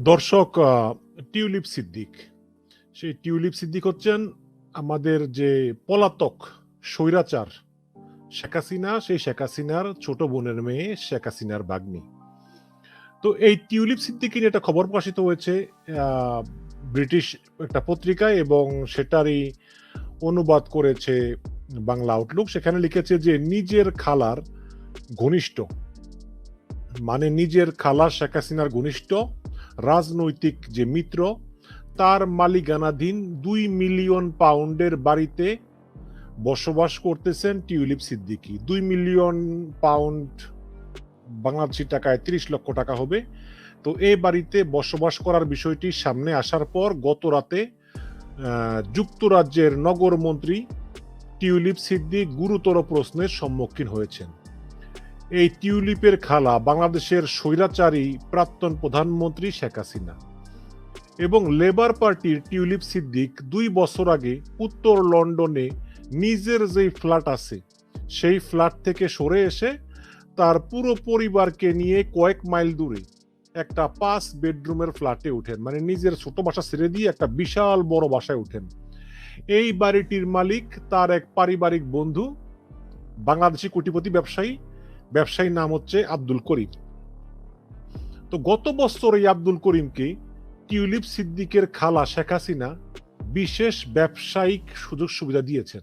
দর্শক টিউলিপ সিদ্দিক। সেই টিউলিপ সিদ্দিক হচ্ছেন আমাদের যে পলাতক স্বৈরাচার শেখ হাসিনা, সেই শেখ হাসিনার ছোট বোনের মেয়ে শেখ হাসিনার বাগ্নি তো এই টিউলিপ সিদ্দিকি নিয়ে একটা খবর প্রকাশিত হয়েছে ব্রিটিশ একটা পত্রিকায় এবং সেটারই অনুবাদ করেছে বাংলা আউটলুক। সেখানে লিখেছে যে, নিজের খালার ঘনিষ্ঠ মানে নিজের খালা শেখ হাসিনার ঘনিষ্ঠ রাজনৈতিক যে মিত্র, তার মালিকানাধীন দুই মিলিয়ন পাউন্ডের বাড়িতে বসবাস করতেছেন টিউলিপ সিদ্দিকি। দুই মিলিয়ন পাউন্ড বাংলাদেশি টাকায় তিরিশ লক্ষ টাকা হবে। তো এই বাড়িতে বসবাস করার বিষয়টি সামনে আসার পর গত রাতে যুক্তরাজ্যের নগর মন্ত্রী টিউলিপ সিদ্দিক গুরুতর প্রশ্নের সম্মুখীন হয়েছেন। এই টিউলিপের খালা বাংলাদেশের স্বৈরাচারী প্রাক্তন প্রধানমন্ত্রী শেখ হাসিনা এবং লেবার পার্টির টিউলিপ সিদ্দিক দুই বছর আগে উত্তর লন্ডনে নিজের যেই ফ্ল্যাট আছে, সেই ফ্ল্যাট থেকে সরে এসে তার পুরো পরিবারকে নিয়ে কয়েক মাইল দূরে একটা পাঁচ বেডরুমের ফ্ল্যাটে উঠেন। মানে নিজের ছোট বাসা ছেড়ে দিয়ে একটা বিশাল বড় বাসায় উঠেন। এই বাড়িটির মালিক তার এক পারিবারিক বন্ধু, বাংলাদেশি কোটিপতি ব্যবসায়ী ব্যবসায়ীর নাম হচ্ছে আব্দুল করিম। তো গত বছর এই আব্দুল করিমকে টিউলিপ সিদ্দিকের খালা শেখ হাসিনা বিশেষ ব্যবসায়িক সুযোগ সুবিধা দিয়েছেন।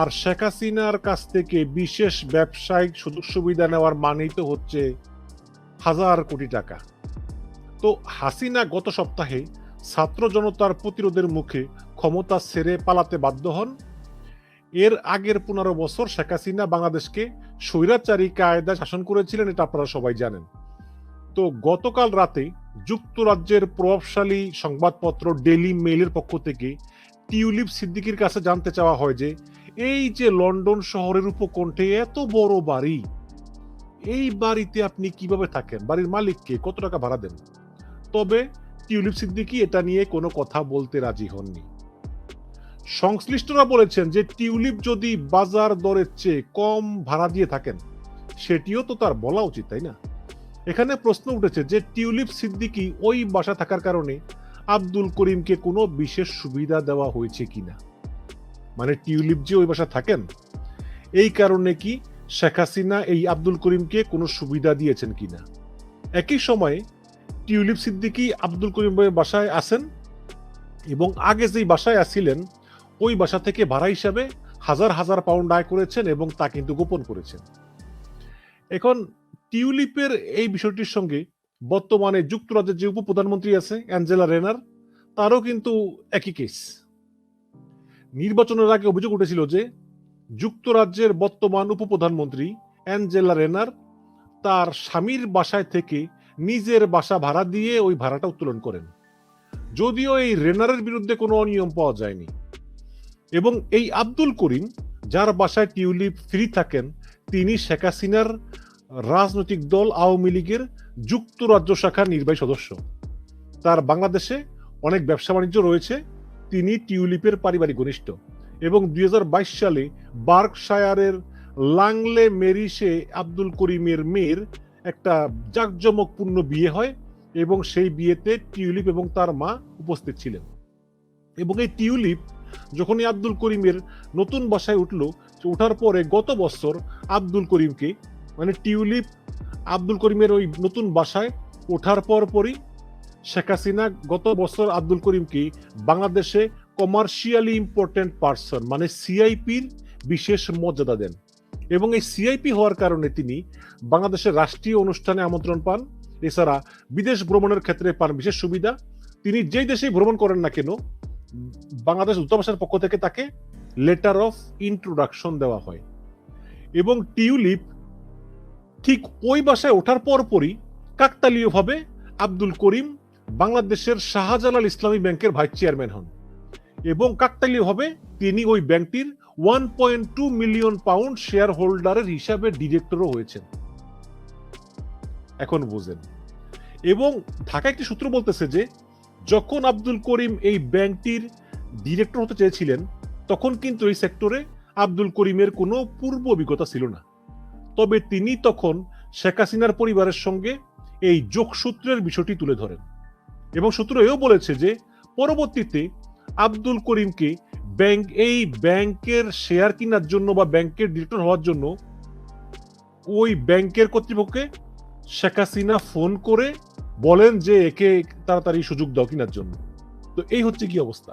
আর শেখ হাসিনার কাছ থেকে বিশেষ ব্যবসায়িক সুযোগ সুবিধা নেওয়ার মানেই তো হচ্ছে হাজার কোটি টাকা। তো হাসিনা গত সপ্তাহে ছাত্র জনতার প্রতিরোধের মুখে ক্ষমতা ছেড়ে পালাতে বাধ্য হন। এর আগের পনেরো বছর শেখ হাসিনা বাংলাদেশকে স্বৈরাচারী কায়দায় শাসন করেছিলেন, এটা আপনারা সবাই জানেন। তো গতকাল রাতে যুক্তরাজ্যের প্রভাবশালী সংবাদপত্র ডেইলি মেইলের পক্ষ থেকে টিউলিপ সিদ্দিকির কাছে জানতে চাওয়া হয় যে, এই যে লন্ডন শহরের উপকণ্ঠে এত বড় বাড়ি, এই বাড়িতে আপনি কীভাবে থাকেন? বাড়ির মালিককে কত টাকা ভাড়া দেন? তবে টিউলিপ সিদ্দিকি এটা নিয়ে কোনো কথা বলতে রাজি হননি। সংশ্লিষ্টরা বলেছেন যে টিউলিপ যদি বাজার দরের চেয়ে কম ভাড়া দিয়ে থাকেন, সেটিও তো তার বলা উচিত, তাই না? এখানে প্রশ্ন উঠেছে যে টিউলিপ সিদ্দিকি ওই বাসা থাকার কারণে আব্দুল করিমকে কোনো বিশেষ সুবিধা দেওয়া হয়েছে কিনা মানে টিউলিপ যে ওই বাসা থাকেন, এই কারণে কি শেখ হাসিনা এই আব্দুল করিমকে কোনো সুবিধা দিয়েছেন কিনা একই সময়ে টিউলিপ সিদ্দিকি আব্দুল করিমের বাসায় আসেন এবং আগে যেই বাসায় আসছিলেন ওই বাসা থেকে ভাড়া হিসাবে হাজার হাজার পাউন্ড আয় করেছেন এবং তা কিন্তু গোপন করেছেন। এখন টিউলিপের এই বিষয়টির সঙ্গে বর্তমানে যুক্তরাজ্যের যে উপপ্রধানমন্ত্রী আছে, অ্যাঞ্জেলা রেনার, তারও কিন্তু একই কেস। নির্বাচনের আগে অভিযোগ উঠেছিল যে যুক্তরাজ্যের বর্তমান উপপ্রধানমন্ত্রী অ্যাঞ্জেলা রেনার তার স্বামীর বাসায় থেকে নিজের বাসা ভাড়া দিয়ে ওই ভাড়াটা উত্তোলন করেন। যদিও এই রেনারের বিরুদ্ধে কোনো অনিয়ম পাওয়া যায়নি। এবং এই আব্দুল করিম, যার বাসায় টিউলিপ ফ্রি থাকেন, তিনি শেখ হাসিনার রাজনৈতিক দল আওয়ামী লীগের যুক্তরাজ্য শাখার নির্বাহী সদস্য। তার বাংলাদেশে অনেক ব্যবসা বাণিজ্য রয়েছে, তিনি টিউলিপের পারিবারিক ঘনিষ্ঠ এবং দুই হাজার বাইশ সালে বার্কশায়ারের লাংলে মেরিসে আব্দুল করিমের মেয়ের একটা জাঁকজমকপূর্ণ বিয়ে হয় এবং সেই বিয়েতে টিউলিপ এবং তার মা উপস্থিত ছিলেন। এবং এই টিউলিপ যখনই আব্দুল করিমের নতুন বাসায় উঠল ওঠার পরে গত বছর আব্দুল করিমকে মানে টিউলিপ আব্দুল করিমের ওই নতুন বাসায় ওঠার পর পরই শেখ হাসিনা গত বছর আব্দুল করিমকে বাংলাদেশে কমার্শিয়ালি ইম্পর্টেন্ট পার্সন মানে সিআইপির বিশেষ মর্যাদা দেন। এবং এই সিআইপি হওয়ার কারণে তিনি বাংলাদেশের রাষ্ট্রীয় অনুষ্ঠানে আমন্ত্রণ পান। এছাড়া বিদেশ ভ্রমণের ক্ষেত্রে পান বিশেষ সুবিধা। তিনি যেই দেশেই ভ্রমণ করেন না কেন বাংলাদেশ দূতাবাসের পক্ষ থেকে তাকে লেটার অফ ইন্ট্রোডাকশন দেওয়া হয়। এবং টিউলিপ ঠিক ওই বাসায় ওঠার পরপরই কাকতালীয়ভাবে আব্দুল করিম বাংলাদেশের শাহজালাল ইসলামী ব্যাংকের ভাইস চেয়ারম্যান হন। এবং কাকতালীয়ভাবে তিনি ওই ব্যাংকটির one point two million pound share হোল্ডারের হিসাবে ডিরেক্টরও হয়েছেন। এখন বুঝেন। এবং ঢাকা একটি সূত্র বলতেছে যে যখন আব্দুল করিম এই ব্যাংকটির ডিরেক্টর হতে চেয়েছিলেন, তখন কিন্তু এই সেক্টরে আব্দুল করিমের কোনো পূর্ব অভিজ্ঞতা ছিল না। তবে তিনি তখন শেখ হাসিনার পরিবারের সঙ্গে এই যোগসূত্রের বিষয়টি তুলে ধরেন এবং সূত্র এও বলেছে যে, পরবর্তীতে আব্দুল করিমকে ব্যাংক, এই ব্যাংকের শেয়ার কেনার জন্য বা ব্যাংকের ডিরেক্টর হওয়ার জন্য ওই ব্যাংকের কর্তৃপক্ষকে শেখ হাসিনা ফোন করে বলেন যে একে তাড়াতাড়ি সুযোগ দাও কেনার জন্য। তো এই হচ্ছে কি অবস্থা?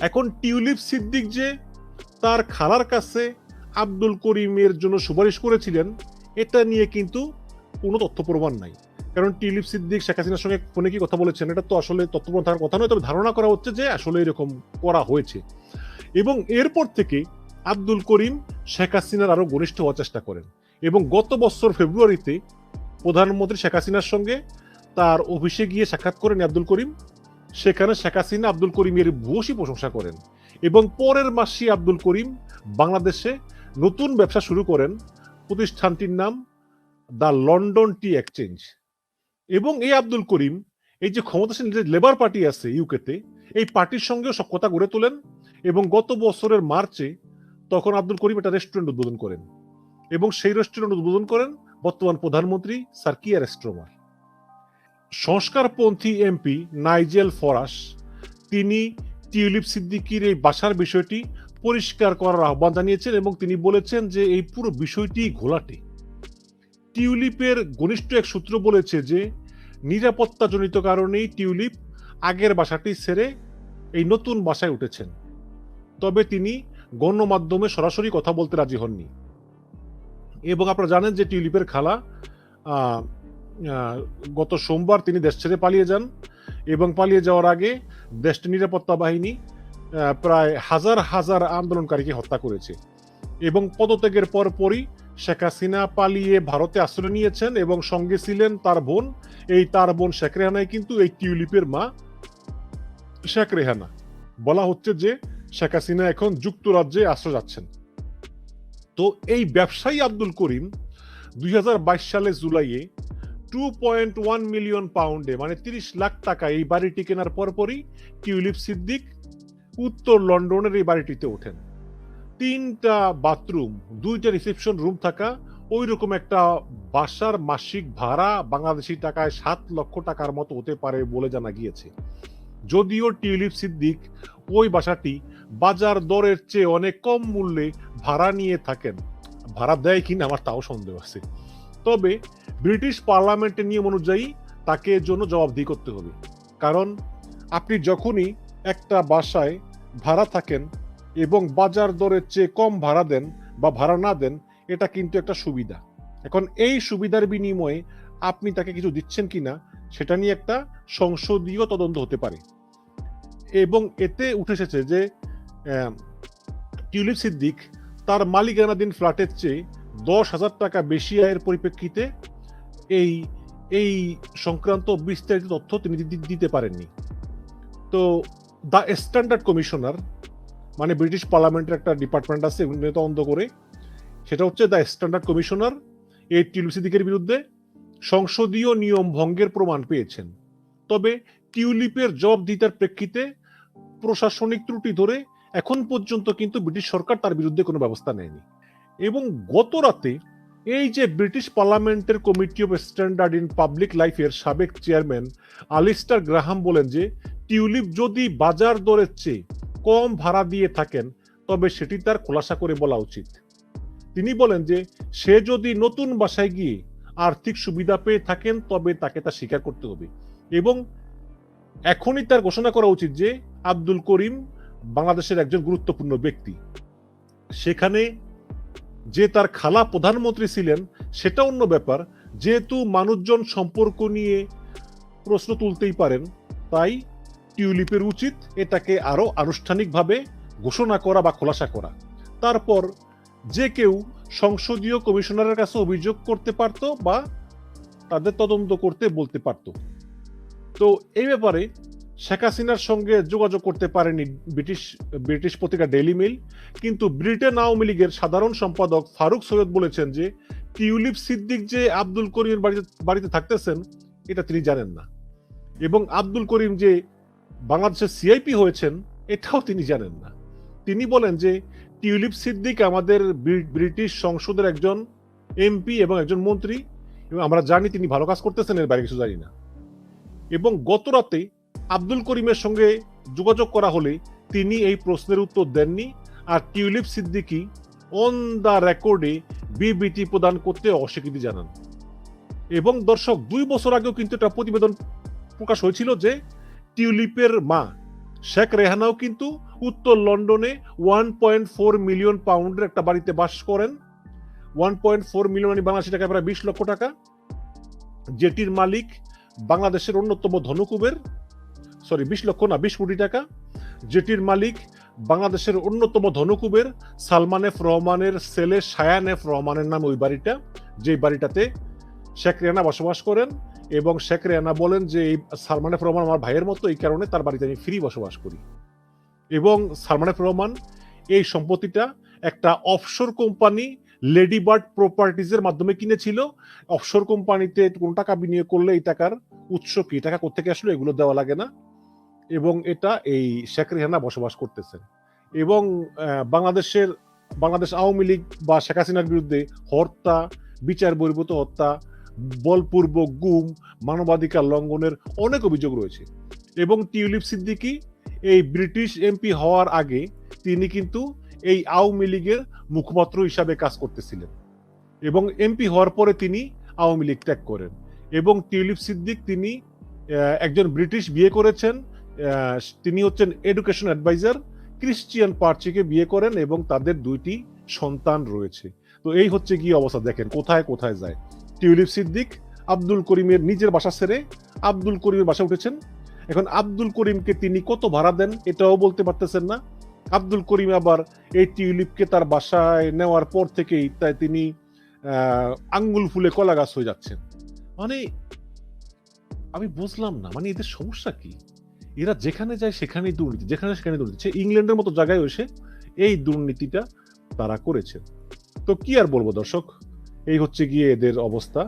এখন টিউলিপ সিদ্দিক যে তার খালার কাছে আব্দুল করিমের জন্য সুপারিশ করেছিলেন, এটা নিয়ে কিন্তু কোনো তথ্য প্রমাণ নাই। কারণ টিউলিপ সিদ্দিক শেখ হাসিনার সঙ্গে ফোনে কি কথা বলেছেন, এটা তো আসলে তথ্য প্রমাণ থাকার কথা নয়, তবে ধারণা করা হচ্ছে যে আসলে এরকম করা হয়েছে। এবং এরপর থেকে আব্দুল করিম শেখ হাসিনার আরও ঘনিষ্ঠ হওয়ার চেষ্টা করেন। এবং গত বছর ফেব্রুয়ারিতে প্রধানমন্ত্রী শেখ হাসিনার সঙ্গে তার অফিসে গিয়ে সাক্ষাৎ করেন আব্দুল করিম। সেখানে শেখ হাসিনা আব্দুল করিমের ভূয়সী প্রশংসা করেন এবং পরের মাসে আব্দুল করিম বাংলাদেশে নতুন ব্যবসা শুরু করেন। প্রতিষ্ঠানটির নাম দ্য লন্ডন টি এক্সচেঞ্জ। এবং এই আব্দুল করিম এই যে ক্ষমতাসীন যে লেবার পার্টি আছে ইউকেতে, এই পার্টির সঙ্গেও কথা গড়ে তোলেন এবং গত বছরের মার্চে তখন আব্দুল করিম একটা রেস্টুরেন্ট উদ্বোধন করেন এবং সেই রেস্টুরেন্ট উদ্বোধন করেন বর্তমান প্রধানমন্ত্রী সার্কিয়ার স্ট্রোমার সংস্কারপন্থী এমপি নাইজেল ফরাস, তিনি টিউলিপ সিদ্দিকির এই বাসার বিষয়টি পরিষ্কার করার আহ্বান জানিয়েছেন এবং তিনি বলেছেন যে এই পুরো বিষয়টি ঘোলাটে। টিউলিপের ঘনিষ্ঠ এক সূত্র বলেছে যে, নিরাপত্তাজনিত কারণেই টিউলিপ আগের বাসাটি ছেড়ে এই নতুন বাসায় উঠেছেন। তবে তিনি গণমাধ্যমে সরাসরি কথা বলতে রাজি হননি। এবং আপনারা জানেন যে টিউলিপের খালা গত সোমবার তিনি দেশ ছেড়ে পালিয়ে যান এবং পালিয়ে যাওয়ার আগে দেশটির নিরাপত্তা বাহিনী প্রায় হাজার হাজার আন্দোলনকারীকে হত্যা করেছে এবং পদত্যাগের পরপরই শেখ হাসিনা পালিয়ে ভারতে আশ্রয় নিয়েছেন এবং সঙ্গে ছিলেন তার বোন। এই তার বোন শেখ রেহানাই কিন্তু এই টিউলিপের মা শেখ রেহানা। বলা হচ্ছে যে শেখ হাসিনা এখন যুক্তরাজ্যে আশ্রয় যাচ্ছেন। তো এই ব্যবসায়ী আব্দুল করিম দুই সালে জুলাইয়ে টু পয়েন্ট ওয়ান মিলিয়ন পাউন্ডে মানে তিরিশ লাখ টাকা এই বাড়িটি কেনার পরপরই টিউলিপ সিদ্দিক উত্তর লন্ডনের এই বাড়িটিতে ওঠেন। তিনটা বাথরুম, দুইটা রিসেপশন রুম থাকা ওই রকম একটা বাসার মাসিক ভাড়া বাংলাদেশি টাকায় সাত লক্ষ টাকার মতো হতে পারে বলে জানা গিয়েছে। যদিও টিউলিপ সিদ্দিক ওই বাসাটি বাজার দরের চেয়ে অনেক কম মূল্যে ভাড়া নিয়ে থাকেন, ভাড়া দেয় কিনা আমার তাও সন্দেহ আছে। তবে ব্রিটিশ পার্লামেন্টের নিয়ম অনুযায়ী তাকে এর জন্য জবাবদিহি করতে হবে। কারণ আপনি যখনই একটা বাসায় ভাড়া থাকেন এবং বাজার দরের চেয়ে কম ভাড়া দেন বা ভাড়া না দেন, এটা কিন্তু একটা সুবিধা। এখন এই সুবিধার বিনিময়ে আপনি তাকে কিছু দিচ্ছেন কিনা, সেটা নিয়ে একটা সংসদীয় তদন্ত হতে পারে। এবং এতে উঠে এসেছে যে টিউলিপ সিদ্দিক তার মালিকানাধীন ফ্ল্যাটের চেয়ে দশ হাজার টাকা বেশি আয়ের পরিপ্রেক্ষিতে এই এই সংক্রান্ত বিস্তারিত তথ্য তিনি দিতে পারেননি। তো দ্য স্ট্যান্ডার্ড কমিশনার মানে ব্রিটিশ পার্লামেন্টের একটা ডিপার্টমেন্ট আছে তদন্ত করে, সেটা হচ্ছে দ্য স্ট্যান্ডার্ড কমিশনার এই টিউলিপ সিদ্দিকের বিরুদ্ধে সংসদীয় নিয়ম ভঙ্গের প্রমাণ পেয়েছেন। তবে টিউলিপের জবাবদিহিতার প্রেক্ষিতে প্রশাসনিক ত্রুটি ধরে এখন পর্যন্ত কিন্তু ব্রিটিশ সরকার তার বিরুদ্ধে কোনো ব্যবস্থা নেয়নি। এবং গত রাতে এই যে ব্রিটিশ পার্লামেন্টের committee of standard in public লাইফের সাবেক চেয়ারম্যান আলিস্টার গ্রাহাম বলেন যে, টিউলিপ যদি বাজার দরের চেয়ে কম ভাড়া দিয়ে থাকেন, তবে সেটি তার খোলাসা করে বলা উচিত। তিনি বলেন যে, সে যদি নতুন বাসায় গিয়ে আর্থিক সুবিধা পেয়ে থাকেন, তবে তাকে তা স্বীকার করতে হবে। এবং এখনই তার ঘোষণা করা উচিত যে, আব্দুল করিম বাংলাদেশের একজন গুরুত্বপূর্ণ ব্যক্তি। সেখানে যে তার খালা প্রধানমন্ত্রী ছিলেন, সেটা অন্য ব্যাপার। যেহেতু মানুষজন সম্পর্ক নিয়ে প্রশ্ন তুলতেই পারেন, তাই টিউলিপের উচিত এটাকে আরও আনুষ্ঠানিকভাবে ঘোষণা করা বা খোলাসা করা। তারপর যে কেউ সংসদীয় কমিশনারের কাছে অভিযোগ করতে পারত বা তাদের তদন্ত করতে বলতে পারত। তো এই ব্যাপারে শেখ হাসিনার সঙ্গে যোগাযোগ করতে পারেনি ব্রিটিশ ব্রিটিশ পত্রিকা ডেইলি মেইল কিন্তু ব্রিটেন আওয়ামী লীগের সাধারণ সম্পাদক ফারুক সৈয়দ বলেছেন যে, টিউলিপ সিদ্দিক যে আব্দুল করিমের বাড়িতে বাড়িতে থাকতেছেন, এটা তিনি জানেন না। এবং আব্দুল করিম যে বাংলাদেশের সিআইপি হয়েছেন, এটাও তিনি জানেন না। তিনি বলেন যে, টিউলিপ সিদ্দিক আমাদের ব্রিটিশ সংসদের একজন এমপি এবং একজন মন্ত্রী, এবং আমরা জানি তিনি ভালো কাজ করতেছেন, এর বাইরে কিছু জানি না। এবং গত রাতে আব্দুল করিমের সঙ্গে যোগাযোগ করা হলে তিনি এই প্রশ্নের উত্তর দেননি আর টিউলিপ সিদ্দিকি অন দ্য রেকর্ডে বিবৃতি প্রদান করতে অস্বীকৃতি জানান। এবং দর্শক, দুই বছর আগেও কিন্তু একটা প্রতিবেদন প্রকাশ হয়েছিল যে টিউলিপের মা শেখ রেহানাও কিন্তু উত্তর লন্ডনে ওয়ান পয়েন্ট ফোর মিলিয়ন পাউন্ডের একটা বাড়িতে বাস করেন। ওয়ান পয়েন্ট ফোর মিলিয়ন মানে বাংলাদেশি টাকা প্রায় বিশ লক্ষ টাকা, যেটির মালিক বাংলাদেশের অন্যতম ধনকুবের। সরি, বিশ লক্ষ না, বিশ কোটি টাকা। যেটির মালিক বাংলাদেশের অন্যতম ধনকুবের সালমান এফ রহমানের ছেলে সায়ান এফ রহমানের নাম ওই বাড়িটা যে বাড়িটাতে শেখ রেহানা বসবাস করেন এবং শেখ রেহানা বলেন যে, এই সালমান এফ রহমান আমার ভাইয়ের মতো, এই কারণে তার বাড়িতে আমি ফ্রি বসবাস করি। এবং সালমান এফ রহমান এই সম্পত্তিটা একটা অফশোর কোম্পানি লেডি বার্ড প্রপার্টিজের মাধ্যমে কিনেছিল। অফশোর কোম্পানিতে কোন টাকা বিনিয়োগ করলে এই টাকার উৎস কি? টাকা কোথেকে আসলো? এগুলো দেওয়া লাগে না। এবং এটা এই শেখ রেহানা বসবাস করতেছেন। এবং বাংলাদেশের, বাংলাদেশ আওয়ামী লীগ বা শেখ হাসিনার বিরুদ্ধে হত্যা, বিচার বহির্ভূত হত্যা, বলপূর্বক গুম, মানবাধিকার লঙ্ঘনের অনেক অভিযোগ রয়েছে। এবং টিউলিপ সিদ্দিকি এই ব্রিটিশ এমপি হওয়ার আগে তিনি কিন্তু এই আওয়ামী লীগের মুখপাত্র হিসাবে কাজ করতেছিলেন। এবং এমপি হওয়ার পরে তিনি আওয়ামী লীগ ত্যাগ করেন। এবং টিউলিপ সিদ্দিক তিনি একজন ব্রিটিশ বিয়ে করেছেন। তিনি হচ্ছেন এডুকেশন অ্যাডভাইজার ক্রিশ্চিয়ান পার্চিকে বিয়ে করেন এবং তাদের দুইটি সন্তান রয়েছে। তো এই হচ্ছে কি অবস্থা, দেখেন কোথায় কোথায় যায়। টিউলিপ সিদ্দিক আব্দুল করিমের নিজের বাসা ছেড়ে আব্দুল করিমের বাসা উঠেছেন। এখন আব্দুল করিমকে তিনি কত ভাড়া দেন এটাও বলতে পারতেছেন না। আব্দুল করিম আবার এই টিউলিপকে তার বাসায় নেওয়ার পর থেকেই তাই তিনি আঙ্গুল ফুলে কলা গাছ হয়ে যাচ্ছেন। মানে আমি বুঝলাম না মানে এদের সমস্যা কি? এরা যেখানে যায় সেখানেই দুর্নীতি, যেখানে সেখানে দুর্নীতি। সে ইংল্যান্ডের মতো জায়গায় এসে এই দুর্নীতিটা তারা করেছে। তো কি আর বলব দর্শক? এই হচ্ছে গিয়ে এদের অবস্থা।